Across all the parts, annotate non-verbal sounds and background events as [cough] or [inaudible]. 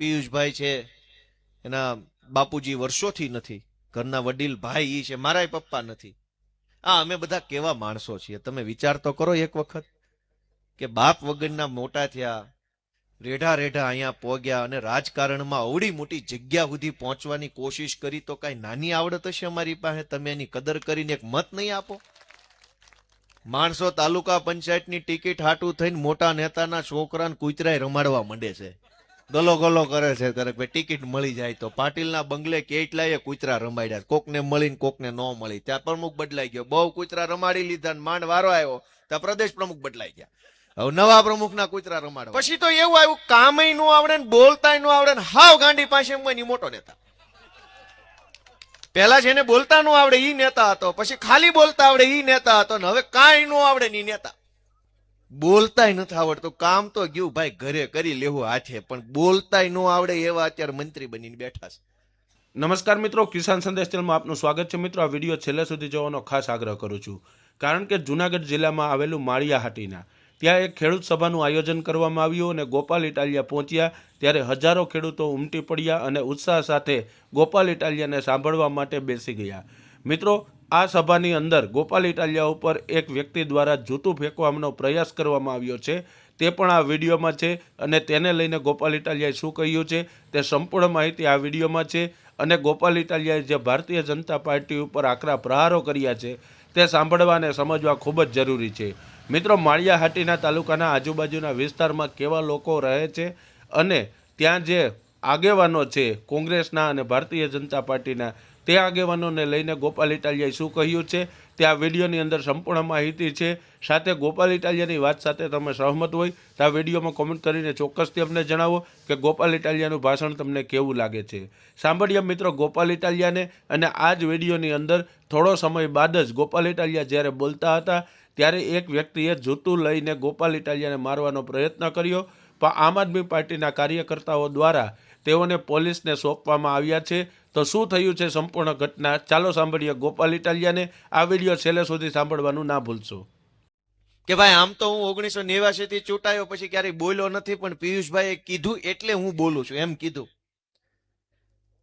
પિયુષભાઈ છે, એના બાપુજી વર્ષોથી નથી, ઘરના વડીલ ભાઈ એ છે, મારાય પપ્પા નથી. આ અમે બધા કેવા માણસો છીએ? તમે વિચાર તો કરો એક વખત કે બાપ વગરના મોટા થયા, રેઢા રેઢા અહીંયા પોગ્યા અને રાજકારણમાં અવડી મોટી જગ્યા સુધી પહોંચવાની કોશિશ કરી તો કઈ નાની આવડત હશે અમારી પાસે? તમે એની કદર કરીને એક મત નહીં આપો? માણસો તાલુકા પંચાયતની ટિકિટ હાટું થઈને મોટા નેતાના છોકરાને કૂતરાય રમાડવા માંડે છે. ગલો ગલો કરે છે, ત્યારે ટિકિટ મળી જાય તો પાટીલના બંગલે કેટલાય કૂતરા રમાડ્યા. કોકને મળીને કોકને ન મળી. ત્યાં પ્રમુખ બદલાઈ ગયો. બહુ કૂતરા રમાડી લીધા માંડ વારો આવ્યો. ત્યાં પ્રદેશ પ્રમુખ બદલાઈ ગયા. હવે નવા પ્રમુખના કૂતરા રમાડવા. પછી તો એવું આવ્યું, કામયનું આવડે ને બોલતાય નો આવડે ને હાવ ગાંડી પાસે મોટો નેતા. પેલા જેને બોલતા નો આવડે ઈ નેતા હતો, પછી ખાલી બોલતા આવડે ઈ નેતા હતો ને હવે કાંઈ નો આવડે ની નેતા. બોલતાય નથી આવડતું. કામ તો ગયું, ભાઈ, ઘરે કરી લેવું હાથે, પણ બોલતાય ન આવડે એવા અત્યારે મંત્રી બનીને બેઠા છે. નમસ્કાર મિત્રો, કિસાન સંદેશ ચેનલમાં આપનું સ્વાગત છે. મિત્રો, આ વીડિયો છેલ્લે સુધી જોવાનો ખાસ આગ્રહ કરું છું. કારણ કે જૂનાગઢ જિલ્લામાં આવેલું માળિયા હાટીના ત્યાં એક ખેડૂત સભાનું આયોજન કરવામાં આવ્યું અને ગોપાલ ઇટાલિયા પહોંચ્યા ત્યારે હજારો ખેડૂતો ઉમટી પડ્યા અને ઉત્સાહ સાથે ગોપાલ ઇટાલિયાને સાંભળવા માટે બેસી ગયા. મિત્રો આ સભાની અંદર ગોપાલ ઇટાલિયા ઉપર એક વ્યક્તિ દ્વારા જૂતું ફેંકવાનો પ્રયાસ કરવામાં આવ્યો છે. તે પણ આ વિડીયોમાં છે અને તેને લઈને ગોપાલ ઇટાલિયાએ શું કહ્યું છે તે સંપૂર્ણ માહિતી આ વિડીયોમાં છે અને ગોપાલ ઇટાલિયાએ જે ભારતીય જનતા પાર્ટી ઉપર આકરા પ્રહારો કર્યા છે તે સાંભળવા અને સમજવા ખૂબ જ જરૂરી છે. મિત્રો, માળિયાહાટીના તાલુકાના આજુબાજુના વિસ્તારમાં કેવા લોકો રહે છે અને ત્યાં જે આગેવાનો છે કોંગ્રેસના અને ભારતીય જનતા પાર્ટીના. તે આગેવાનોને લઈને ગોપાલ ઇટાલિયાએ શું કહ્યું છે? તે આ વિડીયોની અંદર સંપૂર્ણ માહિતી છે. સાથે ગોપાલ ઇટાલિયાની વાત સાથે તમે સહમત હોય તો આ વિડીયોમાં કોમેન્ટ કરીને ચોક્કસથી અમને જણાવો કે ગોપાલ ઇટાલિયાનું ભાષણ તમને કેવું લાગે છે. સાંભળીએ મિત્રો ગોપાલ ઇટાલિયાને અને આ જ વિડીયોની અંદર થોડો સમય બાદ જ ગોપાલ ઇટાલિયા જ્યારે બોલતા હતા ત્યારે એક વ્યક્તિએ જૂતું લઈને ગોપાલ ઇટાલિયાને મારવાનો પ્રયત્ન કર્યો. પણ આમ આદમી પાર્ટીના કાર્યકર્તાઓ દ્વારા તેઓને પોલીસને સોંપવામાં આવ્યા છે. તો શું થયું છે સંપૂર્ણ ઘટના? ચાલો સાંભળીએ ગોપાલ ઇટાલિયાને. આ વીડિયો છેલ્લે સુધી સાંભળવાનું ના ભૂલશો. કે ભાઈ, આમ તો હું ઓગણીસો નેવ્યાસી થી ચૂંટાયો, પછી ક્યારેય બોલ્યો નથી, પણ પિયુષભાઈએ કીધું એટલે હું બોલું છું, એમ કીધું.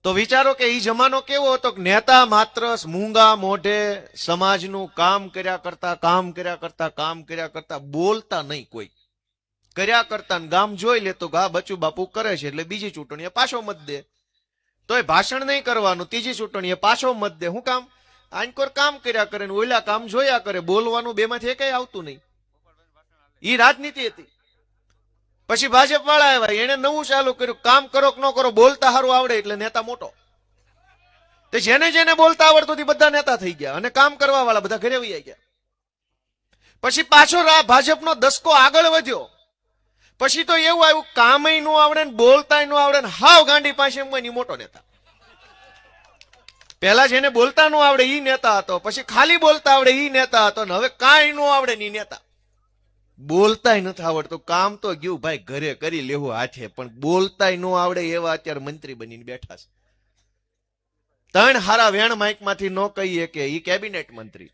તો વિચારો કે એ જમાનો કેવો હતો નેતા માત્ર મૂંગા મોઢે સમાજનું કામ કર્યા કરતા, કામ કર્યા કરતા, કામ કર્યા કરતા બોલતા નહીં કોઈ. કર્યા કરતા ગામ જોઈ લે તો ગા બચુ બાપુ કરે છે એટલે બીજી ચૂંટણીએ પાછો મત દે. તોય ભાષણ નહીં કરવાનું, ત્રીજી ચૂંટણીએ પાછો મત દે. હું કામ? આંકોર કામ કર્યા કરે ઓલા કામ જોયા કરે. બોલવાનું બેમાંથી એકેય આવતું નહીં. એ રાજનીતિ હતી. પછી ભાજપ વાળા આવ્યા. એને નવું ચાલુ કર્યું. કામ કરો કે ન કરો બોલતા સારું આવડે એટલે નેતા મોટો. તે જેને જેને બોલતા આવડતું હતી બધા નેતા થઈ ગયા અને કામ કરવા વાળા બધા ઘરે આવી ગયા. પછી પાછો ભાજપનો દસકો આગળ વધ્યો. પછી તો એવું આવ્યું, કામયનું આવડે ને બોલતાયનું આવડે ને હાવ ગાંડી પાસે એમ મોટો નેતા. પેલા જેને બોલતા નું આવડે ઈ નેતા હતો, પછી ખાલી બોલતા આવડે ઈ નેતા હતો ને હવે કાંઈ નું આવડે ને નેતા. બોલતાય નથી આવડતું, કામ તો ગયું, ભાઈ, ઘરે કરી લેવું હાથે, પણ બોલતાય ન આવડે એવા અત્યારે મંત્રી બનીને બેઠા છે. ત્રણ હારા વેણ માઇકમાંથી ન કહીએ કે ઈ કેબિનેટ મંત્રી.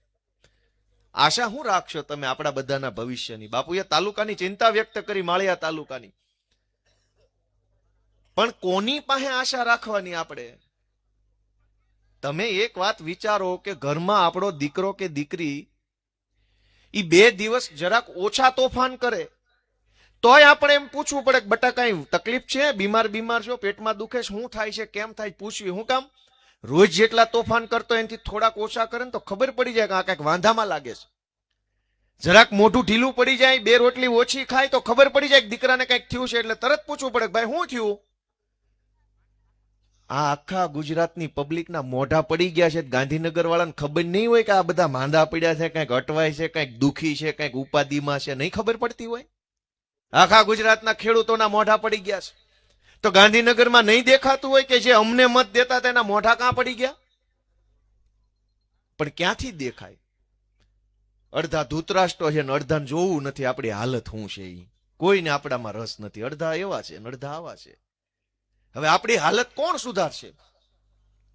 આશા શું રાખશો તમે આપણા બધાના ભવિષ્યની? બાપુએ તાલુકાની ચિંતા વ્યક્ત કરી, માળિયા તાલુકાની. પણ કોની પાસે આશા રાખવાની આપણે? તમે એક વાત વિચારો કે ઘરમાં આપણો દીકરો કે દીકરી ઈ બે દિવસ જરાક ઓછા તોફાન કરે, તોય આપણે એમ પૂછવું પડે કે, બટા કઈ તકલીફ છે? બીમાર બીમાર છો? પેટમાં દુખે શું થાય છે? કેમ થાય પૂછવી. હું કામ રોજ જેટલા તોફાન કરતો એનાથી થોડાક ઓછા કરે ને તો ખબર પડી જાય કે આ કંઈક વાંધામાં લાગે છે. જરાક મોઢું ઢીલું પડી જાય, બે રોટલી ઓછી ખાય તો ખબર પડી જાય કે દીકરાને કંઈક થયું છે એટલે તરત પૂછવું પડે ભાઈ શું થયું? આ આખા ગુજરાતની પબ્લિકના મોઢા પડી ગયા છે. ગાંધીનગર વાળાને ખબર નહીં હોય કે આ બધા માંદા પડ્યા છે, કંઈક અટવાય છે, કંઈક દુખી છે, કંઈક ઉપાધિમાં છે. નહીં ખબર પડતી હોય? આખા ગુજરાતના ખેડૂતોના મોઢા પડી ગયા છે. તો ગાંધીનગરમાં નહીં દેખાતું હોય કે જે અમને મત દેતા તેના મોઢા કાં પડી ગયા? પણ ક્યાંથી દેખાય? અડધા ધૂતરાષ્ટ્રો છે ને અડધાને જોવું નથી, આપણી હાલત શું છે એ કોઈને આપણામાં રસ નથી. અડધા એવા છે અડધા આવા છે. હવે આપણી હાલત કોણ સુધારશે?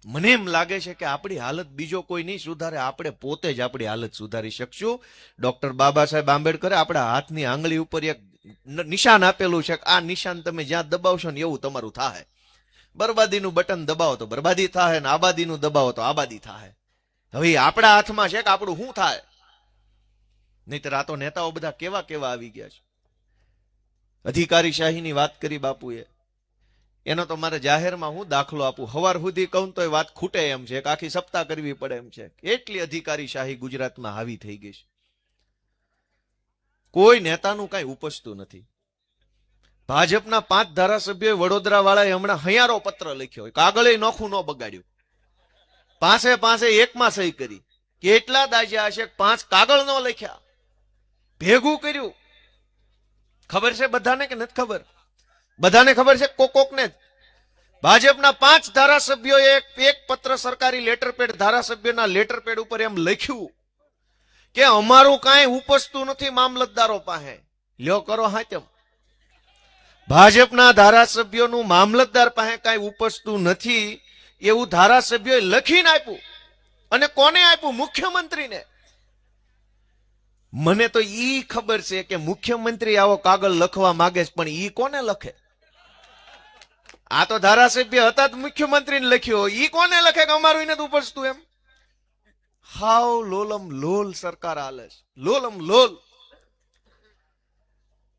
મને એમ લાગે છે કે આપણી હાલત બીજો કોઈ નહીં સુધારે. આપણે પોતે જ આપણી હાલત સુધારી શકશું. ડોક્ટર બાબા સાહેબ આંબેડકરે આપણા હાથની આંગળી ઉપર એક નિશાન આપેલું છે આ નિશાન તમે જ્યાં દબાવશો ને એવું તમારું થાય બરબાદીનું બટન દબાવો તો બરબાદી થાય ને આબાદીનું દબાવો તો આબાદી થાય હવે આપણા હાથમાં છે કે આપણું શું થાય? નહીતર આ તો નેતાઓ બધા કેવા કેવા આવી ગયા છે. અધિકારી શાહીની વાત કરી બાપુએ. એનો તો મારે જાહેરમાં હું દાખલો આપું. હવાર સુધી કહું તો એ વાત ખૂટે એમ છે આખી સપ્તાહ કરવી પડે એમ છે. એટલી અધિકારી શાહી ગુજરાતમાં હાવી થઈ ગઈ છે. કોઈ નેતાનું કઈ ઉપજતું નથી. ભાજપના પાંચ ધારાસભ્ય વડોદરા વાળાએ હમણાં હૈયારો પત્ર લખ્યો કાગળે નોખું ન બગાડ્યું. પાસે પાસે એકમાં સહી કરી. કેટલા દાજ્યા હશે પાંચ કાગળ નો લખ્યા? ભેગું કર્યું. ખબર છે બધાને કે નથી ખબર? બધાને ખબર છે કોક કોકને જ. ભાજપના પાંચ ધારાસભ્યોએ એક પત્ર સરકારી લેટર પેડ ધારાસભ્યોના લેટર ઉપર એમ લખ્યું. કે અમારું કાંઈ ઉપસતું નથી મામલતદારો પાસે. લ્યો કરો હાચમ. ભાજપના ધારાસભ્યોનું મામલતદાર પાસે કાંઈ ઉપસતું નથી એવું ધારાસભ્યોએ લખીને આપ્યું. અને કોને આપ્યું? મુખ્યમંત્રીને. મને તો ઈ ખબર છે કે મુખ્યમંત્રી આવો કાગળ લખવા માંગે છે, પણ ઈ કોને લખે? આ તો ધારાસભ્ય હતા જ મુખ્યમંત્રીને લખ્યો. ઈ કોને લખે કે અમારું એને ઉપજતું એમ? હાવ લોલમ લોલ સરકાર હાલે છે. લોલમ લોલ.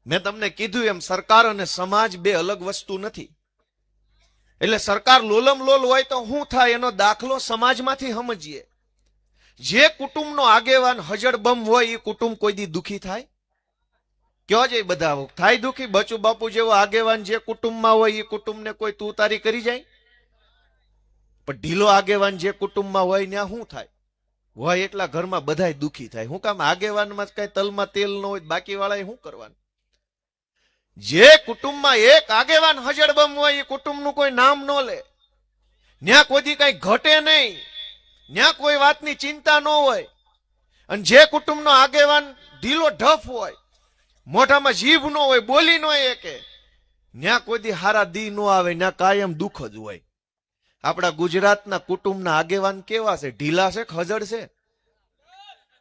મેં તમને કીધું એમ સરકાર અને સમાજ બે અલગ વસ્તુ નથી. એટલે સરકાર લોલમ લોલ હોય તો શું થાય એનો દાખલો સમાજમાંથી સમજીએ. જે કુટુંબનો આગેવાન હજડબમ હોય એ કુટુંબ કોઈ દી દુખી થાય? કયો એ બધા? થાય દુખી? બચુ બાપુ જેવો આગેવાન જે કુટુંબમાં હોય એ કુટુંબને કોઈ તું તારી કરી જાય? પણ ઢીલો આગેવાન જે કુટુંબમાં હોય ત્યાં શું થાય? હોય એટલા ઘરમાં બધાય દુઃખી થાય. હું કામ આગેવાનમાં કઈ તલમાં તેલ ન હોય બાકી વાળા શું કરવાનું? જે કુટુંબમાં એક આગેવાન હજડબમ હોય, એ કુટુંબનું કોઈ નામ ન લે. ત્યાં કોઈથી કઈ ઘટે નહીં. ત્યાં કોઈ વાતની ચિંતા ન હોય. અને જે કુટુંબનો આગેવાન ઢીલો ઢફ હોય, મોઢામાં જીભ ન હોય, બોલી ન હોય કે ત્યાં કોઈ દી હારા દી ન આવે ત્યાં કાયમ દુઃખ જ હોય. આપણા ગુજરાતના કુટુંબના આગેવાન કેવા છે? ઢીલા છે ખજડ છે?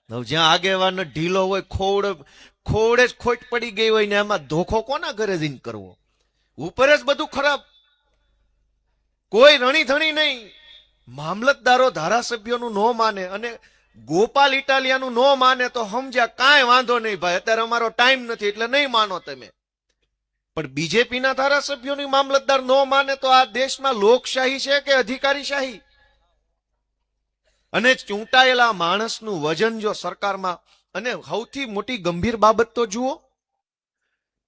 જ્યાં આગેવાન ઢીલો હોય, ખોડ, ખોડે જ ખોટ પડી ગઈ હોય ને એમાં ધોખો કોના ઘરે જઈને કરવો? ઉપર જ બધું ખરાબ. કોઈ રણીથણી નહીં. મામલતદારો ધારાસભ્યોનું ન માને અને ગોપાલ ઇટાલિયાનું ન માને તો સમજ્યા, કાંઈ વાંધો નહીં ભાઈ. અત્યારે અમારો ટાઈમ નથી, એટલે નહીં માનો તમે. પણ બીજેપીના ધારાસભ્યોની મામલતદાર ન માને તો આ દેશમાં લોકશાહી છે કે અધિકારીશાહી? અને ચૂંટાયેલા માણસનું વજન જો સરકારમાં, અને સૌથી મોટી ગંભીર બાબત તો જુઓ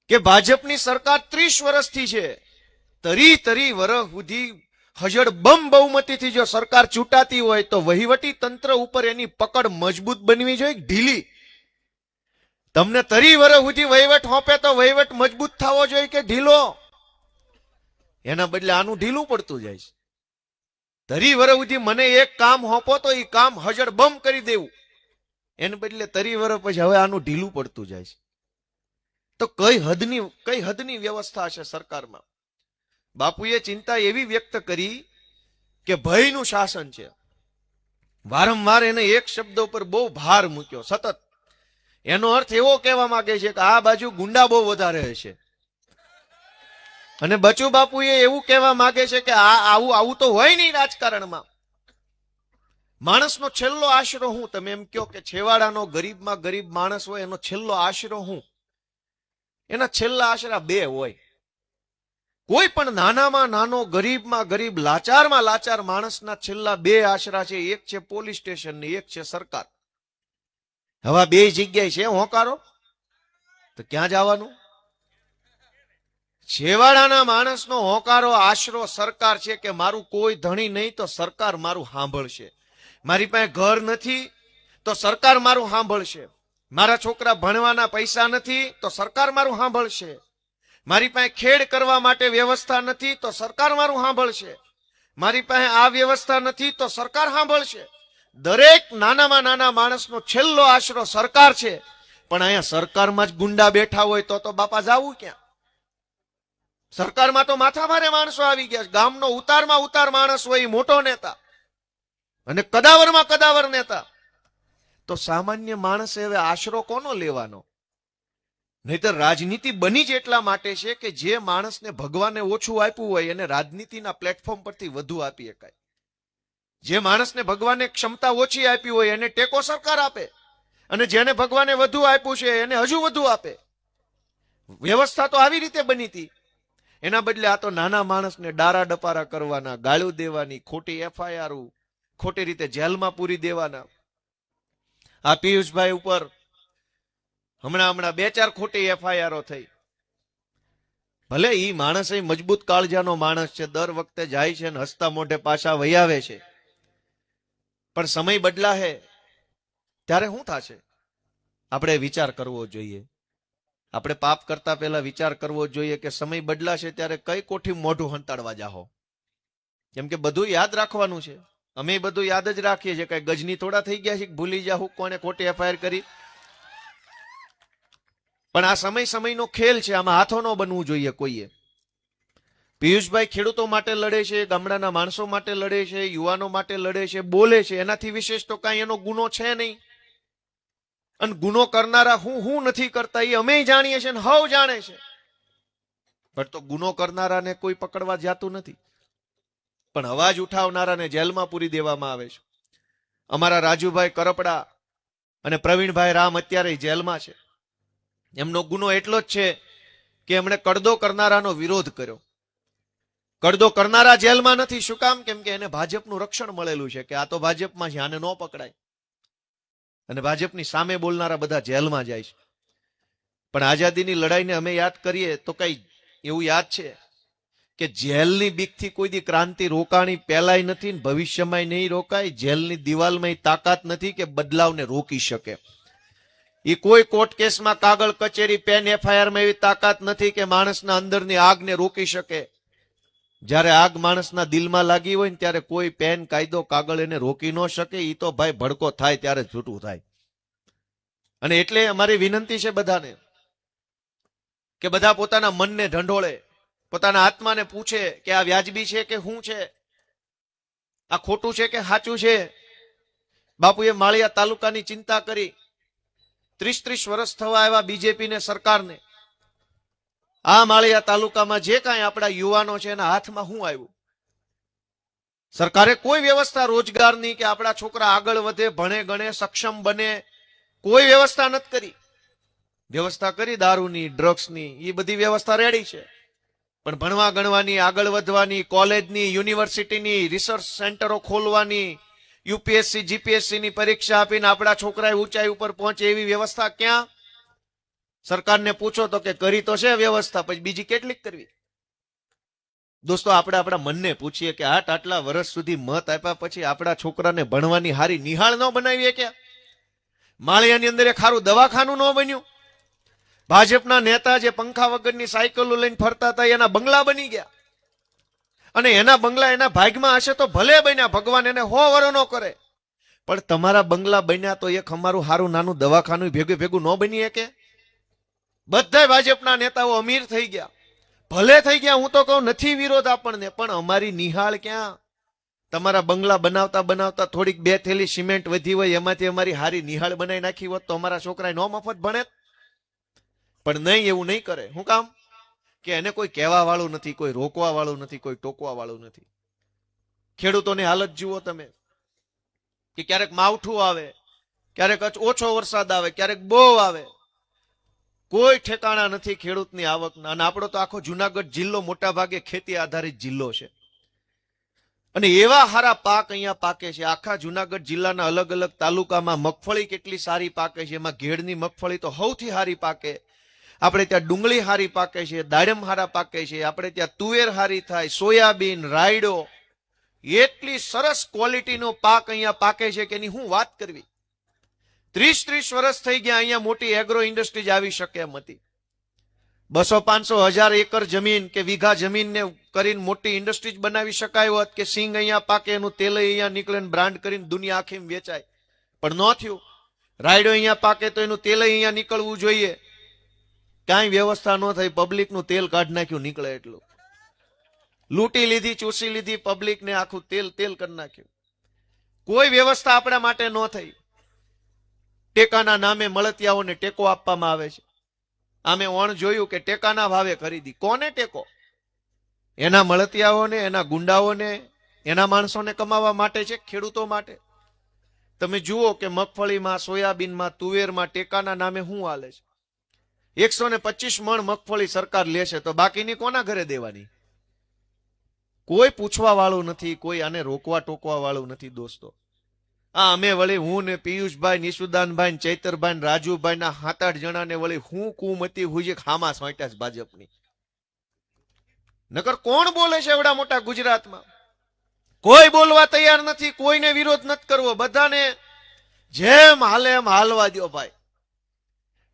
કે ભાજપની સરકાર ત્રીસ વર્ષથી છે, તરી તરી વર્ષ સુધી હજડ બમ બહુમતીથી જો સરકાર ચૂંટાતી હોય તો વહીવટી તંત્ર ઉપર એની પકડ મજબૂત બનવી જોઈએ, ઢીલી. તમને તરી વર સુધી વહીવટ હોપે તો વહીવટ મજબૂત થવો જોઈએ કે ઢીલો? એના બદલે આનું ઢીલું પડતું જાય છે. તરી વર સુધી મને એક કામ હોપો તો એ કામ હજડ બમ કરી દેવું. એને બદલે તરી વર પછી હવે આનું ઢીલું પડતું જાય છે. તો કઈ હદની કઈ હદની વ્યવસ્થા છે સરકારમાં? બાપુએ ચિંતા એવી વ્યક્ત કરી કે ભયનું શાસન છે. વારંવાર એને એક શબ્દ ઉપર બહુ ભાર મૂક્યો. સતત એનો અર્થ એવો કહેવા માંગે છે કે આ બાજુ ગુંડા બહુ વધારે હશે. અને બચુ બાપુએ એવું કહેવા માંગે છે કે આ આવું આવું તો હોય નહીં રાજકારણમાં. માણસનો છેલ્લો આશરો હું? તમે એમ કહો કે છેવાડાનો ગરીબમાં ગરીબ માણસ હોય, એનો છેલ્લો આશરો હું? એના છેલ્લા આશરા બે હોય. કોઈ પણ નાનામાં નાનો, ગરીબમાં ગરીબ, લાચારમાં લાચાર માણસના છેલ્લા બે આશરા છે. એક છે પોલીસ સ્ટેશન ને એક છે સરકાર. હવે બે જગ્યાએ છે હોકારો? તો ક્યાં જવાનું? છેવાડાના માણસનો હોકારો આશરો સરકાર છે કે મારું કોઈ ધણી નહીં, તો સરકાર મારું સાંભળશે. મારી પાસે ઘર નથી, તો સરકાર મારું સાંભળશે. મારા છોકરા ભણવાના પૈસા નથી, તો સરકાર મારું સાંભળશે. મારી પાસે ખેડ કરવા માટે વ્યવસ્થા નથી, તો સરકાર મારું સાંભળશે. મારી પાસે આ વ્યવસ્થા નથી, તો સરકાર સાંભળશે. દરેક નાનામાં નાના માણસનો છેલ્લો આશરો સરકાર છે. પણ અહીંયા સરકારમાં જ ગુંડા બેઠા હોય તો તો બાપા જાવું ક્યાં? સરકારમાં તો માથાભારે માણસો આવી ગયા છે. ગામનો ઉતારમાં ઉતાર માણસ હોય મોટો નેતા. અને કદાવરમાં કદાવર નેતા. તો સામાન્ય માણસે હવે આશરો કોનો લેવાનો? નહીતર રાજનીતિ બની જ એટલા માટે છે કે જે માણસને ભગવાને ઓછું આપ્યું હોય એને રાજનીતિના પ્લેટફોર્મ પરથી વધુ આપી શકાય. જે માણસને ભગવાને ક્ષમતા ઓછી આપી હોય એને ટેકો સરકાર આપે. અને જેને ભગવાને વધુ આપ્યું છે એને હજુ વધુ આપે. વ્યવસ્થા તો આવી રીતે બની હતી. એના બદલે આ તો નાના માણસને ડારા ડપારા કરવાના, ગાળું દેવાની, ખોટી એફઆઈઆર ખોટી રીતે જેલમાં પૂરી દેવાના. આ પિયુષભાઈ ઉપર હમણાં હમણાં બે ચાર ખોટી એફઆઈઆરો થઈ. ભલે એ માણસ મજબૂત કાળજાનો માણસ છે, દર વખતે જાય છે ને હસતા મોઢે પાછા વૈયાવે છે. પણ સમય બદલા હે ત્યારે શું થશે? આપણે વિચાર કરવો જોઈએ. આપણે પાપ કરતા પહેલા વિચાર કરવો જોઈએ કે સમય બદલાશે ત્યારે કઈ કોઠી મોઢું હંતાડવા જાહો? કેમ કે બધું યાદ રાખવાનું છે. અમે બધું યાદ જ રાખીએ છીએ કઈ ગજની થોડા થઈ ગયા છે, ભૂલી જાહું કોને ખોટી એફઆઈઆર કરી. પણ આ સમય સમયનો ખેલ છે, આમાં હાથો ન બનવું જોઈએ કોઈએ. પિયુષભાઈ ખેડૂતો માટે લડે છે, ગામડાના માણસો માટે લડે છે, યુવાનો માટે લડે છે, બોલે છે, એનાથી વિશેષ તો કાંઈ એનો ગુનો છે નહીં. અને ગુનો કરનારા હું હું નથી કરતા, એ અમે જાણીએ છીએ ને હવ જાણે છે. પણ તો ગુનો કરનારાને કોઈ પકડવા જાતું નથી. પણ અવાજ ઉઠાવનારાને જેલમાં પૂરી દેવામાં આવે છે. અમારા રાજુભાઈ કરપડા અને પ્રવીણભાઈ રામ અત્યારે જેલમાં છે. એમનો ગુનો એટલો જ છે કે એમણે કડદો કરનારાનો વિરોધ કર્યો. કડદો કરનારા જેલમાં નથી. શું કામ? કેમ કે એને ભાજપનું રક્ષણ મળેલું છે કે આ તો ભાજપમાં છે આને ન પકડાય. અને ભાજપની સામે બોલનારા બધા જેલમાં જાય છે. પણ આઝાદીની લડાઈને અમે યાદ કરીએ તો કઈ એવું યાદ છે કે જેલની બીકથી કોઈ દી ક્રાંતિ રોકાણી પહેલાય નથી ને ભવિષ્યમાં નહીં રોકાય? જેલની દિવાલમાં તાકાત નથી કે બદલાવને રોકી શકે? એ કોઈ કોર્ટ કેસમાં કાગળ, કચેરી, પેન, એફઆઈઆરમાં એવી તાકાત નથી કે માણસના અંદરની આગને રોકી શકે? જ્યારે આગ માણસના દિલમાં લાગી હોય ને ત્યારે કોઈ પેન, કાયદો, કાગળ એને રોકી ન શકે એ તો ભાઈ ભડકો થાય ત્યારે છૂટું થાય. અને એટલે અમારી વિનંતી છે બધાને કે બધા પોતાના મનને ઢંઢોળે, પોતાના આત્માને પૂછે કે આ વ્યાજબી છે કે શું છે? આ ખોટું છે કે સાચું છે? બાપુએ માળિયા તાલુકાની ચિંતા કરી. ત્રીસ ત્રીસ વર્ષ થવા આવ્યા બીજેપી ને સરકારને. આ માળિયા તાલુકામાં જે કાંઈ આપણા યુવાનો છે એના હાથમાં શું આવ્યું? સરકારે કોઈ વ્યવસ્થા રોજગારની કે આપણા છોકરા આગળ વધે, ભણે, ગણે, સક્ષમ બને, કોઈ વ્યવસ્થા નથી કરી. વ્યવસ્થા કરી દારૂની, ડ્રગ્સની એ બધી વ્યવસ્થા રેડી છે. પણ ભણવા ગણવાની, આગળ વધવાની, કોલેજની, યુનિવર્સિટીની, રિસર્ચ સેન્ટરો ખોલવાની, યુપીએસસી જીપીએસસી ની પરીક્ષા આપીને આપણા છોકરા ઊંચાઈ ઉપર પહોંચે એવી વ્યવસ્થા ક્યાં? સરકારને પૂછો તો કે કરી તો છે વ્યવસ્થા, પછી બીજી કેટલીક કરવી? દોસ્તો, આપણે આપણા મનને પૂછીએ કે આટ આટલા વર્ષ સુધી મત આપ્યા પછી આપણા છોકરાને ભણવાની હારી નિહાળ ન બનાવીએ કે માળિયાની અંદર એક ખારું દવાખાનું ન બન્યું? ભાજપના નેતા જે પંખા વગરની સાયકલો લઈને ફરતા હતા, એના બંગલા બની ગયા. અને એના બંગલા એના ભાગમાં હશે તો ભલે બન્યા, ભગવાન એને હો વરો ન કરે. પણ તમારા બંગલા બન્યા તો એક અમારું સારું નાનું દવાખાનું ભેગું ભેગું ન બની શકે બધા ભાજપના નેતાઓ અમીર થઈ ગયા. ભલે થઈ ગયા, હું તો કહું નથી વિરોધ આપણને, પણ અમારી નિહાળ ક્યાં? તમારા બંગલા બનાવતા બનાવતા થોડીક બે થેલી સિમેન્ટ વધી હોય, એમાંથી અમારી હારી નિહાળ બનાવી નાખી હોત તો અમારા છોકરા નો મફત ભણે પણ નહીં, એવું નહીં કરે. શું કામ? કે એને કોઈ કહેવા વાળું નથી, કોઈ રોકવા વાળું નથી, કોઈ ટોકવા વાળું નથી. ખેડૂતોની હાલત જુઓ તમે. કે ક્યારેક માવઠું આવે, ક્યારેક ઓછો વરસાદ આવે, ક્યારેક બહુ આવે. કોઈ ઠેકાણા નથી ખેડૂતની આવકના અને આપણો તો આખો જુનાગઢ જિલ્લો મોટા ભાગે ખેતી આધારિત જિલ્લો છે. અને એવા હારા પાક અહીંયા પાકે છે. આખા જુનાગઢ જિલ્લાના અલગ અલગ તાલુકામાં મગફળી કેટલી સારી પાકે છે. એમાં ઘેડની મગફળી તો સૌથી સારી પાકે. આપણે ત્યાં ડુંગળી હારી પાકે છે, દાડમ હારા પાકે છે. આપણે ત્યાં તુવેર હારી થાય, સોયાબીન, રાયડો. એટલી સરસ ક્વોલિટીનો પાક અહીંયા પાકે છે કે એની હું વાત કરવી? ત્રીસ ત્રીસ વર્ષ થઈ ગયા અહીંયા મોટી એગ્રો ઇન્ડસ્ટ્રીઝ આવી શકે એમ હતી. બસો પાંચસો હજાર એકર જમીન કે વીઘા જમીનને કરીને મોટી ઇન્ડસ્ટ્રીઝ બનાવી શકાય હોત કે સિંગ અહીંયા પાકે, એનું તેલ અહીંયા નીકળે બ્રાન્ડ કરીને દુનિયા આખી વેચાય. પણ ન થયું. રાયડો અહીંયા પાકે તો એનું તેલ અહીંયા નીકળવું જોઈએ. કાંઈ વ્યવસ્થા ન થઈ પબ્લિકનું તેલ કાઢી નાખ્યું, નીકળે એટલું. લૂંટી લીધી, ચૂસી લીધી પબ્લિકને આખું તેલ તેલ કરી નાખ્યું. કોઈ વ્યવસ્થા આપણા માટે ન થઈ. ટેકાના નામે મળતિયાઓને ટેકો આપવામાં આવે છે. આમે ઓણ જોયું કે ટેકાના ભાવે ખરીદી. કોને ટેકો? એના મળતિયાઓને, એના ગુંડાઓને, એના માણસોને કમાવા માટે છે, ખેડૂતો માટે? તમે જુઓ કે મગફળીમાં, સોયાબીનમાં, તુવેરમાં ટેકાના નામે શું હાલે છે? એકસો ને પચીસ મણ મગફળી સરકાર લેશે તો બાકીની કોના ઘરે દેવાની? કોઈ પૂછવા વાળું નથી, કોઈ આને રોકવા ટોકવા વાળું નથી, દોસ્તો. આ અમે વળી હું ને પિયુષભાઈ, નિશુદાનભાઈ ને ચૈતરભાઈ ને રાજુભાઈ ના સાત આઠ જણાને વળી હું કુમતી હુજે ખામા સોંટ્યા છે ભાજપની. નકર કોણ બોલે છે એવડા મોટા ગુજરાતમાં? કોઈ બોલવા તૈયાર નથી, કોઈને વિરોધ નથી કરવો. બધાને જેમ હાલે એમ હાલવા દ્યો ભાઈ.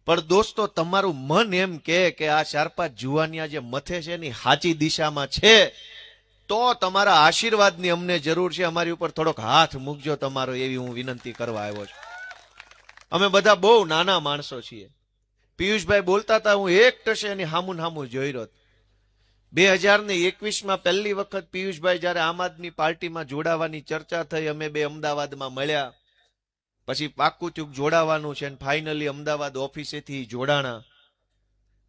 પણ દોસ્તો, તમારું મન એમ કે આ ચાર પાંચ જુવાનિયા જે મથે છે એની સાચી દિશામાં છે. તો તમારા આશીર્વાદની અમને જરૂર છે. અમારી ઉપર થોડોક હાથ મૂકજો તમારો, એવી હું વિનંતી કરવા આવ્યો છું. અમે બધા બહુ નાના માણસો છીએ. પિયુષભાઈ બોલતા હતા, હું એક ટશે એની હામું હામું જોઈ રહ્યો બે હજાર ને એકવીસમાં પહેલી વખત પિયુષભાઈ જ્યારે આમ આદમી પાર્ટીમાં જોડાવાની ચર્ચા થઈ, અમે બે અમદાવાદમાં મળ્યા. પછી પાક્કું ચૂક જોડાવાનું છે ફાઇનલી અમદાવાદ ઓફિસેથી જોડાણા.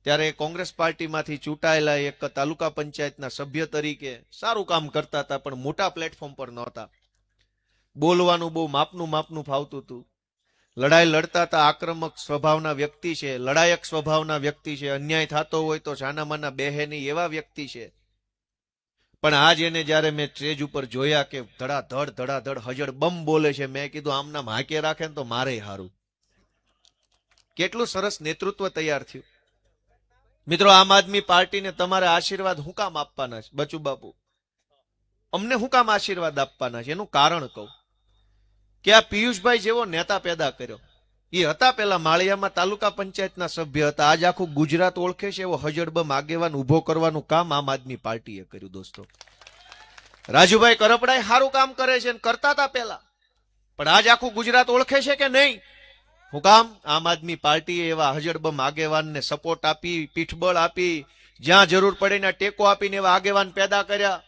ત્યારે કોંગ્રેસ પાર્ટીમાંથી ચૂંટાયેલા એક તાલુકા પંચાયતના સભ્ય તરીકે સારું કામ કરતા હતા, પણ મોટા પ્લેટફોર્મ પર નહોતા. બોલવાનું બહુ માપનું માપનું ફાવતું હતું. લડાઈ લડતા હતા, આક્રમક સ્વભાવના વ્યક્તિ છે, લડાયક સ્વભાવના વ્યક્તિ છે, અન્યાય થતો હોય તો છાનામાના બેહે નહીં એવા વ્યક્તિ છે. પણ આજ એને જ્યારે મેં સ્ટેજ ઉપર જોયા કે ધડાધડ ધડાધડ હજડ બમ બોલે છે, મેં કીધું આમના હાકે રાખે ને તો મારે હારું. કેટલું સરસ નેતૃત્વ તૈયાર થયું. મિત્રો, આમ આદમી પાર્ટીને તમારે આશીર્વાદ હું કામ આપવાના છે? બચુ બાપુ. અમને હું કામ આશીર્વાદ આપવાના છે? એનું કારણ કહું. કે આ પિયુષભાઈ જેવો નેતા પેદા કર્યો. એ હતા પેલા માળિયામાં તાલુકા પંચાયતના સભ્ય હતા. આજ આખું ગુજરાત ઓળખે છે, એવો હજડબમ આગેવાન ઊભો કરવાનું કામ આમ આદમી પાર્ટીએ કર્યું, દોસ્તો. રાજુભાઈ કરપડાએ સારું કામ કરે છે કરતા હતા પેલા. પણ આજ આખું ગુજરાત ઓળખે છે કે નહીં? હું કામ આમ આદમી પાર્ટીએ એવા હજડબમ આગેવાનને સપોર્ટ આપી, પીઠબળ આપી, જ્યાં જરૂર પડે ને ટેકો આપીને એવા આગેવાન પેદા કર્યા.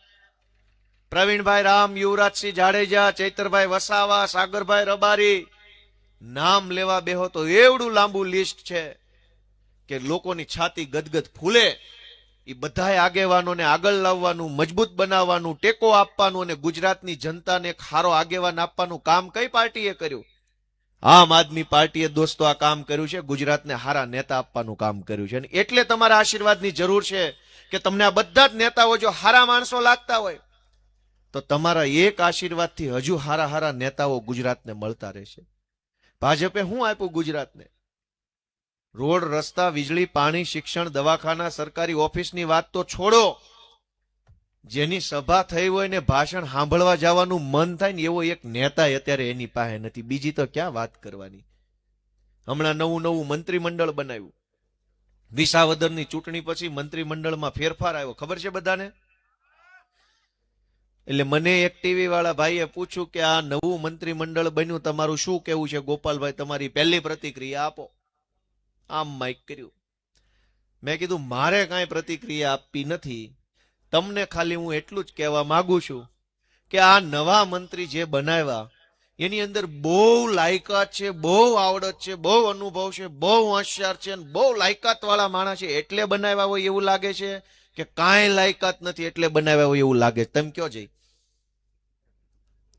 પ્રવીણભાઈ રામ, યુવરાજસિંહ જાડેજા, ચૈતરભાઈ વસાવા, સાગરભાઈ રબારી, નામ લેવા બેહો તો એવડું લાંબુ લિસ્ટ છે કે લોકોની છાતી ગદગદ ફૂલે. એ બધાય આગેવાનોને આગળ લાવવાનું, મજબૂત બનાવવાનું, ટેકો આપવાનું અને ગુજરાતની જનતાને એક સારો આગેવાન આપવાનું કામ કઈ પાર્ટીએ કર્યું? આમ આદમી પાર્ટીએ દોસ્તો આ કામ કર્યું છે, ગુજરાતને હારા નેતા આપવાનું કામ કર્યું છે. અને એટલે તમારા આશીર્વાદની જરૂર છે કે તમને આ બધા જ નેતાઓ જો હારા માણસો લાગતા હોય, તો તમારા એક આશીર્વાદથી હજુ હારા હારા નેતાઓ ગુજરાતને મળતા રહેશે. ભાજપે શું આપ્યું ગુજરાતને? રોડ, રસ્તા, વીજળી, પાણી, શિક્ષણ, દવાખાના, સરકારી ઓફિસની વાત તો છોડો. જેની સભા થઈ હોય ને ભાષણ સાંભળવા જવાનું મન થાય ને એવો એક નેતા અત્યારે એની પાસે નથી. બીજી તો ક્યાં વાત કરવાની? હમણાં નવું નવું મંત્રીમંડળ બનાવ્યું. વિસાવદરની ચૂંટણી પછી મંત્રીમંડળમાં ફેરફાર આવ્યો. ખબર છે બધાને? એટલે મને એક ટીવી વાળા ભાઈએ પૂછ્યું કે આ નવું મંત્રીમંડળ બન્યું, તમારું શું કેવું છે? ગોપાલભાઈ, તમારી પહેલી પ્રતિક્રિયા આપો. આમ માઇક કર્યું. મેં કીધું, મારે કાંઈ પ્રતિક્રિયા આપવી નથી. તમને ખાલી હું એટલું જ કહેવા માંગુ છું કે આ નવા મંત્રી જે બનાવ્યા, એની અંદર બહુ લાયકાત છે, બહુ આવડત છે, બહુ અનુભવ છે, બહુ હોશિયાર છે અને બહુ લાયકાત વાળા માણસ છે. એટલે બનાવ્યા હોય એવું લાગે છે કે કાંઈ લાયકાત નથી, એટલે બનાવ્યા હોય એવું લાગે તમે કયો જઈ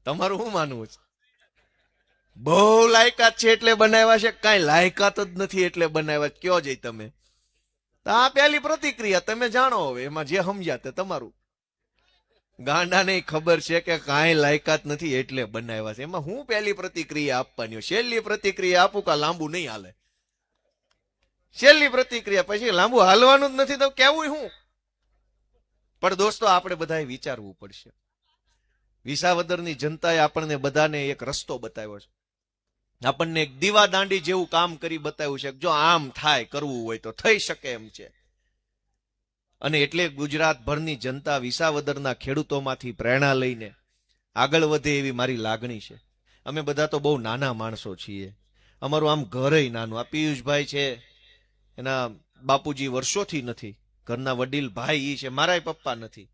તમારું શું માનવું છે? બહુ લાયકાત છે એટલે બનાવ્યા છે, કાંઈ લાયકાત જ નથી એટલે બનાવ્યા. કયો જઈ તમે? આ પહેલી પ્રતિક્રિયા તમે જાણો હવે, એમાં જે સમજ્યા તે તમારું. ગાંડાને ખબર છે કે કાંઈ લાયકાત નથી એટલે બનાવ્યા છે. એમાં હું પહેલી પ્રતિક્રિયા આપવાની? છેલ્લી પ્રતિક્રિયા આપું કા લાંબુ નહીં હાલે? છેલ્લી પ્રતિક્રિયા પછી લાંબુ હાલવાનું જ નથી તો કેવું હું? પણ દોસ્તો, આપણે બધાએ વિચારવું પડશે. વિસાવદરની જનતાએ આપણને બધાને એક રસ્તો બતાવ્યો છે. આપણને એક દીવા દાંડી જેવું કામ કરી બતાવ્યું છે જો આમ થાય, કરવું હોય તો થઈ શકે એમ છે. અને એટલે ગુજરાતભરની જનતા વિસાવદરના ખેડૂતોમાંથી પ્રેરણા લઈને આગળ વધે એવી મારી લાગણી છે. અમે બધા તો બહુ નાના માણસો છીએ. અમારું આમ ઘરે નાનું. આ પિયુષભાઈ છે, એના બાપુજી વર્ષોથી નથી. ઘરના વડીલ ભાઈ એ છે, મારાય પપ્પા નથી.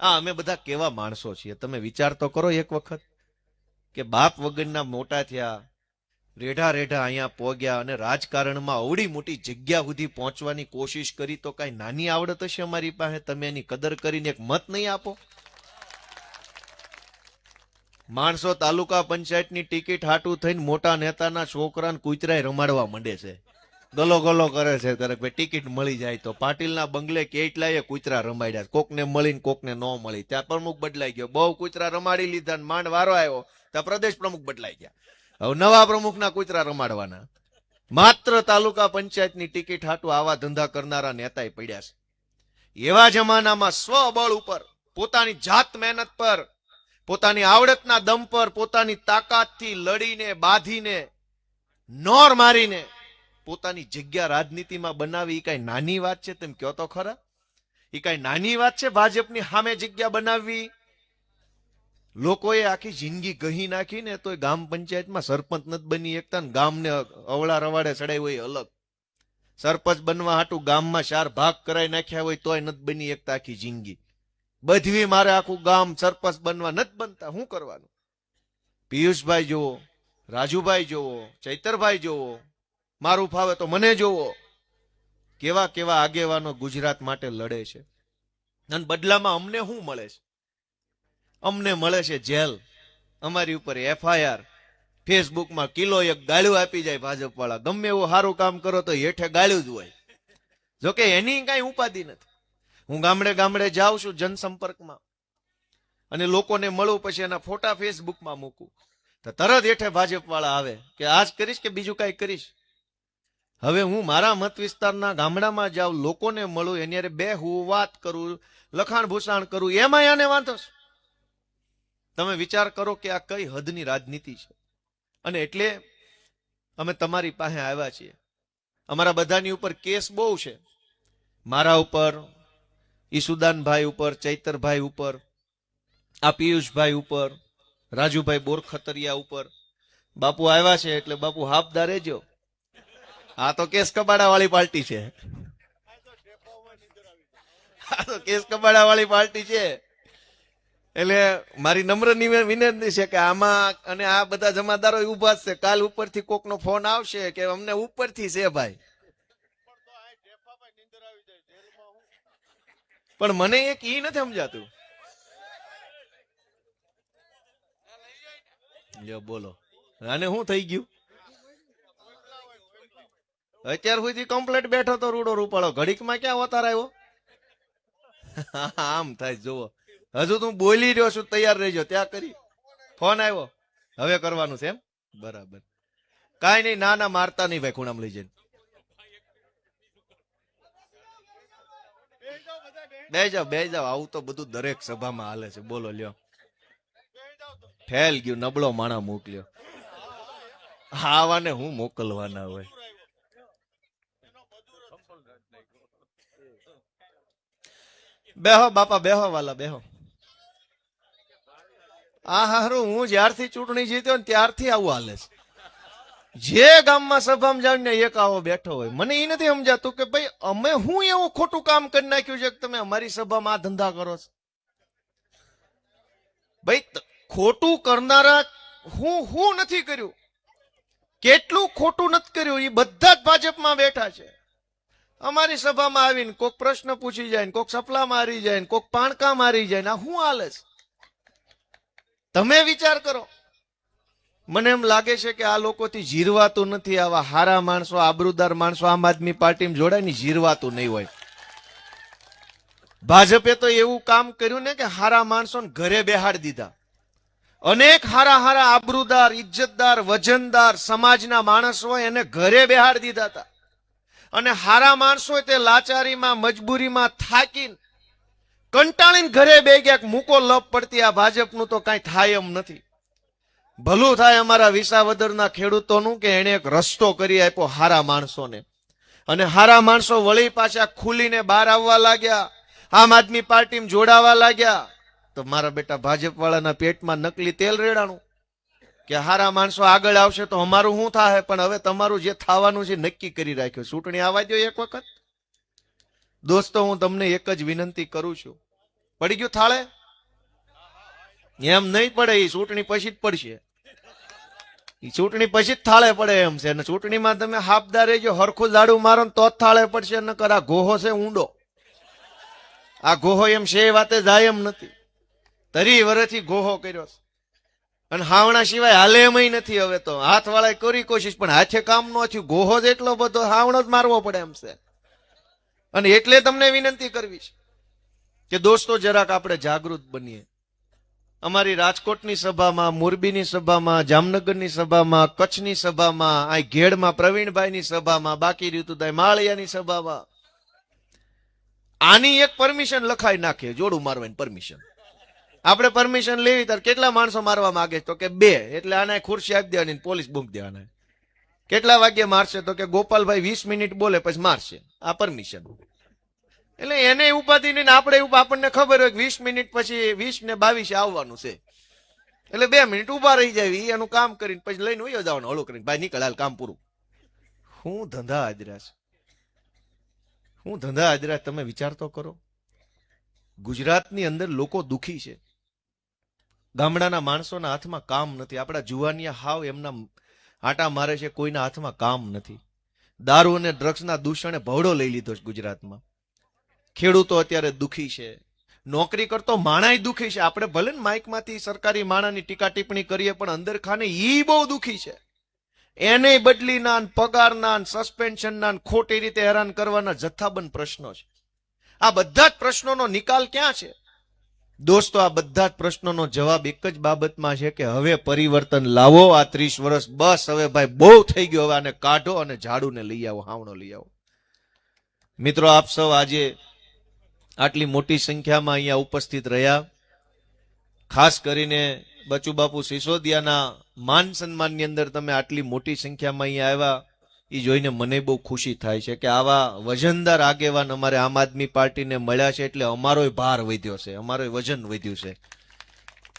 આ અમે બધા કેવા માણસો છીએ? તમે વિચાર તો કરો એક વખત કે બાપ વગરના મોટા થયા રેઢા રેઢા અહીંયા પોગ્યા અને રાજકારણમાં અવડી મોટી જગ્યા સુધી પહોંચવાની કોશિશ કરી તો કઈ નાની આવડત હશે અમારી પાસે? તમે એની કદર કરીને એક મત નહીં આપો? માણસો તાલુકા પંચાયતની ટિકિટ હાટું થઈને મોટા નેતાના છોકરાને કૂતરાય રમાડવા માંડે છે. ગલો ગલો કરે છે ત્યારે ભાઈ ટિકિટ મળી જાય તો પાટીલના બંગલે કેટલાય કૂતરા રમાડ્યા? કોકને મળીને કોકને ન મળી. ત્યાં પ્રમુખ બદલાઈ ગયો. બહુ કૂતરા રમાડી લીધા માંડ વારો આવ્યો. ત્યાં પ્રદેશ પ્રમુખ બદલાઈ ગયા. હવે નવા પ્રમુખના કૂતરા રમાડવાના. માત્ર તાલુકા પંચાયતની ટિકિટ હાટું આવા ધંધા કરનારા નેતાએ પડ્યા છે. એવા જમાનામાં સ્વબળ ઉપર, પોતાની જાત મહેનત પર, પોતાની આવડતના દમ પર, પોતાની તાકાતથી લડીને, બાંધીને, નોર મારીને પોતાની જગ્યા રાજનીતિમાં બનાવી એ કઈ નાની વાત છે? તેમ કયો તો ખરા? એ કઈ નાની વાત છે? ભાજપની સામે જગ્યા બનાવવી? લોકોએ આખી જિંદગી કહી નાખી ને તોય ગામ પંચાયતમાં સરપંચ નથી બની એકતા ને ગામને અવળા રવાડે ચડાવી હોય અલગ. સરપંચ બનવા હાટું ગામમાં ચાર ભાગ કરાઈ નાખ્યા હોય તોય નથી બની એકતા આખી જિંદગી. બધવી મારે આખું ગામ સરપંચ બનવા નથી બનતા શું કરવાનું? પિયુષભાઈ જોવો રાજુભાઈ જોવો ચૈતરભાઈ જોવો મારું ફાવે તો મને જોવો કેવા કેવા આગેવાનો ગુજરાત માટે લડે છે. અને બદલામાં અમને શું મળે છે? અમને મળે છે જેલ. અમારી ઉપર એફઆઈઆર ફેસબુકમાં કિલો એક ગાળ્યું આપી જાય ભાજપ વાળા ગમે એવું સારું કામ કરો તો હેઠે ગાળ્યું જ હોય. જોકે એની કઈ ઉપાધિ નથી. હું ગામડે ગામડે જાઉં છું જનસંપર્કમાં. અને લોકોને મળું પછી એના ફોટા ફેસબુકમાં મૂકું. તો તરત હેઠે ભાજપ વાળા આવે કે આજ કરીશ કે બીજું કઈ કરીશ. હવે હું મારા મત વિસ્તારના ગામડામાં જાઉં, લોકોને મળું, એની બે હું વાત કરું, લખાણ ભૂષાણ કરું એમાં આને વાંધો છે તમે વિચાર કરો કે આ કઈ હદની રાજનીતિ છે? અને એટલે અમે તમારી પાસે આવ્યા છીએ. અમારા બધાની ઉપર કેસ બહુ છે. મારા ઉપર, ઈસુદાનભાઈ ઉપર, ચૈતરભાઈ ઉપર, આ પિયુષભાઈ ઉપર, રાજુભાઈ બોરખતરિયા ઉપર. બાપુ આવ્યા છે એટલે બાપુ હાફદા રહેજો. આ તો કેસ કબાડા વાળી પાર્ટી છે. આ તો કેસ કબાડા વાળી પાર્ટી છે. એટલે મારી નમ્ર વિનંતી છે કે આમાં અને આ બધા જમાદારો ઊભા છે. કાલ ઉપરથી કોકનો ફોન આવશે કે અમને ઉપરથી છે ભાઈ. પણ મને એક ઈ નથી સમજાતું. જો બોલો. આને શું થઈ ગયું? અત્યાર સુધી કમ્પ્લેટ બેઠો તો રૂડો રૂપાળો. ઘડીકમાં ક્યાં અવતાર આવ્યો [laughs] આમ થાય, જુઓ. હજુ તું બોલી રહ્યો છું, તૈયાર રહેજો, ત્યાં કરી. ફોન આવ્યો. હવે કરવાનું છે એમ? બરાબર. કાંઈ નહીં ના ના મારતા નહીં ભાઈ, ખૂણામાં લઈ જઈને. બે જાવ બે જાવ આવું તો બધું દરેક સભામાં હાલે છે. બોલો, લ્યો. ફેલ ગયું, નબળો માણા મોકલ્યો. આવાને હું મોકલવાના હોય? બેહો, બાપા, બેહો વાલા, બેહો. આ હારું હું જ્યારથી ચૂંટણી જીત્યો ને ત્યારથી આવું હાલે છે. જે ગામમાં સભામાં જાવ ને એક આવો બેઠો હોય, મને એ નથી સમજાતું કે ભાઈ, અમે હું એવું ખોટું કામ કરી નાખ્યું છે કે તમે અમારી સભામાં આ ધંધા કરો છો? ભાઈ ખોટું કરનારા હું હું નથી કર્યું. કેટલું ખોટું નથી કર્યું એ બધા જ ભાજપમાં બેઠા છે. અમારી સભામાં આવીને કોઈક પ્રશ્ન પૂછી જાય ને કોઈક સપલા મારી જાય ને કોઈક પાણકા મારી જાય ને આ શું હાલે છે? તમે વિચાર કરો. મને એમ લાગે છે કે આ લોકોથી જીરવાતું નથી, આવા હારા માણસો, આબરૂદાર માણસો આમ આદમી પાર્ટીમાં જોડાય ને જીરવાતું નહીં હોય. ભાજપે તો એવું કામ કર્યું ને કે હારા માણસોને ઘરે બેહાડી દીધા. અનેક હારા હારા આબરૂદાર, ઇજ્જતદાર, વજનદાર સમાજના માણસો એને ઘરે બેહાડી દીધા હતા. અને હારા માણસો તે લાચારીમાં, મજબૂરીમાં થાકીને કંટાળીને ઘરે બે ક્યાંક મૂકો લપ પડતી આ ભાજપનું તો કાંઈ થાય એમ નથી. ભલું થાય અમારા વિસાવદરના ખેડૂતોનું કે એને એક રસ્તો કરી આપ્યો હારા માણસોને. અને હારા માણસો વળી પાછા ખુલીને બહાર આવવા લાગ્યા, આમ આદમી પાર્ટીમાં જોડાવા લાગ્યા. તો મારા બેટા ભાજપ વાળાના પેટમાં નકલી તેલ રેડાણું. કે હારા માણસો આગળ આવશે તો અમારું શું થાય પણ હવે તમારું જે થવાનું છે નક્કી કરી રાખ્યું. ચૂંટણી આવવા દો એક વખત. દોસ્તો, હું તમને એક જ વિનંતી કરું છું. પડી ગયું થાળે? એમ નહીં પડે એ ચૂંટણી પછી જ પડશે. ચૂંટણી પછી જ થાળે પડે એમ છે. અને ચૂંટણીમાં તમે હાફદાર રહેજો, હરખું ઝાડુ મારો તો જ થાળે પડશે, નકર આ ગોહો છે ઊંડો. આ ગોહો એમ છે, એ વાતે જાય એમ નથી. તરી વર્ષથી ગોહો કર્યો છે. અને હાવણા સિવાય હાલે એમય નથી હવે તો. હાથ વાળા કરી કોશિશ, પણ હાથે કામ નો થયું. ગોહો જ એટલો બધો હાવણો જ મારવો પડે એમ છે. અને એટલે તમને વિનંતી કરવી છે કે દોસ્તો, જરાક આપણે જાગૃત બનીએ. અમારી રાજકોટની સભામાં, મોરબીની સભામાં, જામનગરની સભામાં, કચ્છની સભામાં, આ ઘેડમાં, પ્રવીણભાઈની સભામાં, બાકી હતું માળિયાની સભામાં. આની એક પરમિશન લખાઈ નાખીએ જોડું મારવાની પરમિશન. આપણે પરમિશન લેવી ત્યારે કેટલા માણસો મારવા માંગે તો કે બે, એટલે આને ખુરશી આપી દેવાની પોલીસ બૂમ દેવાના. કેટલા વાગ્યે મારશે? તો કે ગોપાલભાઈ વીસ મિનિટ બોલે, પછી મારશે. આ પરમિશન. એટલે એને ઉપાધિ નહીં આપણે એવું આપણને ખબર હોય કે વીસ મિનિટ પછી વીસ ને બાવીસે આવવાનું છે. એટલે બે મિનિટ ઊભા રહી જાય એનું કામ કરીને પછી લઈને ઉયો જવાનું, હળું કરીને. ભાઈ નીકળ કામ પૂરું. હું ધંધા હાજરા છે. હું ધંધા હાજરા, તમે વિચાર તો કરો. ગુજરાતની અંદર લોકો દુખી છે. ગામડાના માણસોના હાથમાં કામ નથી. આપણા જુવાનિયા હાવ એમના આટા મારે છે કોઈના હાથમાં કામ નથી. દારૂ અને ડ્રગ્સના દૂષણે ભવડો લઈ લીધો છે ગુજરાતમાં. ખેડૂતો અત્યારે દુખી છે. નોકરી કરતો માણાય દુખી છે. આપણે ભલે ને માઇકમાંથી સરકારી માણાની ટીકા ટિપ્પણી કરીએ, પણ અંદર ખાને ઈ બહુ દુખી છે. એને બદલીના પગારના સસ્પેન્શનના ખોટી રીતે હેરાન કરવાના જથ્થાબંધ પ્રશ્નો છે. આ બધા જ પ્રશ્નોનો નિકાલ ક્યાં છે? દોસ્તો, આ બધા જ પ્રશ્નોનો જવાબ એક જ બાબતમાં છે કે હવે પરિવર્તન લાવો આ ત્રીસ વર્ષ. બસ, હવે ભાઈ બહુ થઈ ગયો. હવે આને કાઢો અને ઝાડુને લઈ આવો, હાવણો લઈ આવો. મિત્રો, આપ સૌ આજે આટલી મોટી સંખ્યામાં અહીંયા ઉપસ્થિત રહ્યા. ખાસ કરીને બચુબાપુ સિસોદિયાના માન સન્માનની અંદર તમે આટલી મોટી સંખ્યામાં અહીંયા આવ્યા. એ જોઈને મને બહુ ખુશી થાય છે કે આવા વજનદાર આગેવાન અમારે આમ આદમી પાર્ટીને મળ્યા છે એટલે અમારોય ભાર વધ્યો છે, અમારોય વજન વધ્યું છે.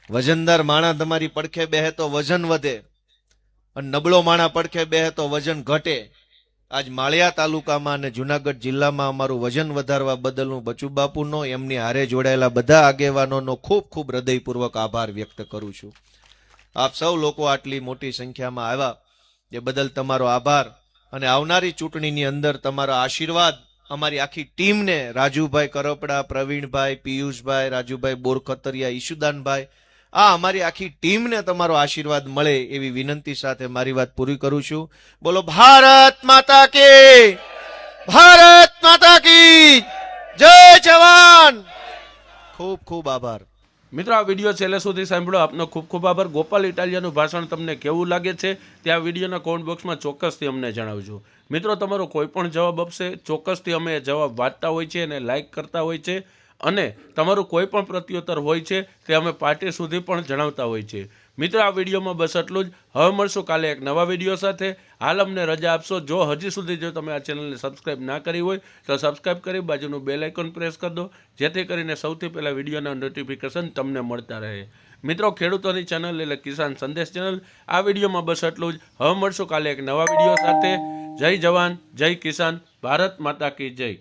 વજનદાર માણા તમારી પડખે બેહે તો વજન વધે અને નબળો માણા પડખે બેહે તો વજન ઘટે. આજ માળિયા તાલુકામાં અને જુનાગઢ જિલ્લામાં અમારું વજન વધારવા બદલ હું બચુબાપુનો એમની હારે જોડાયેલા બધા આગેવાનોનો ખૂબ ખૂબ હૃદયપૂર્વક આભાર વ્યક્ત કરું છું. આપ સૌ લોકો આટલી મોટી સંખ્યામાં આવ્યા, એ બદલ તમારો આભાર. અને આવનારી ચૂંટણીની અંદર તમારા આશીર્વાદ અમારી આખી ટીમને, રાજુભાઈ કરપડા, પ્રવીણભાઈ, પિયુષભાઈ, રાજુભાઈ બોરખતરિયા, ઈશુદાનભાઈ, આ અમારી આખી ટીમને તમારો આશીર્વાદ મળે એવી વિનંતી સાથે મારી વાત પૂરી કરું છું. બોલો, ભારત માતા કે ભારત માતા કી જય, જવાન! ખૂબ ખૂબ આભાર. મિત્રો, આ વીડિયો છેલ્લે સુધી સાંભળો. આપનો ખૂબ ખૂબ આભાર. ગોપાલ ઇટાલિયાનું ભાષણ તમને કેવું લાગે છે તે આ વિડીયોના કોમેન્ટ બોક્સમાં ચોક્કસથી અમને જણાવજો. મિત્રો, તમારો કોઈ પણ જવાબ આપશે, ચોક્કસથી અમે જવાબ વાંચતા હોય છે અને લાઇક કરતા હોય છે અને તમારું કોઈ પણ પ્રત્યુત્તર હોય છે તે અમે પાર્ટી સુધી પણ જણાવતા હોય છે. મિત્રો, આ વિડીયોમાં બસ એટલું જ. હવે મળશું કાલે એક નવા વીડિયો સાથે. હાલ અમને રજા આપશો. જો હજી સુધી જો તમે આ ચેનલને સબસ્ક્રાઇબ ના કરી હોય, તો સબસ્ક્રાઇબ કરી બાજુનું બેલ આઇકોન પ્રેસ કરી દો, જેથી કરીને સૌથી પહેલાં વિડીયોના નોટિફિકેશન તમને મળતા રહે. મિત્રો, ખેડૂતોની ચેનલ એટલે કિસાન સંદેશ ચેનલ આ વિડીયોમાં બસ એટલું જ. હવે મળશું કાલે એક નવા વીડિયો સાથે. જય જવાન, જય કિસાન, ભારત માતા કી જય.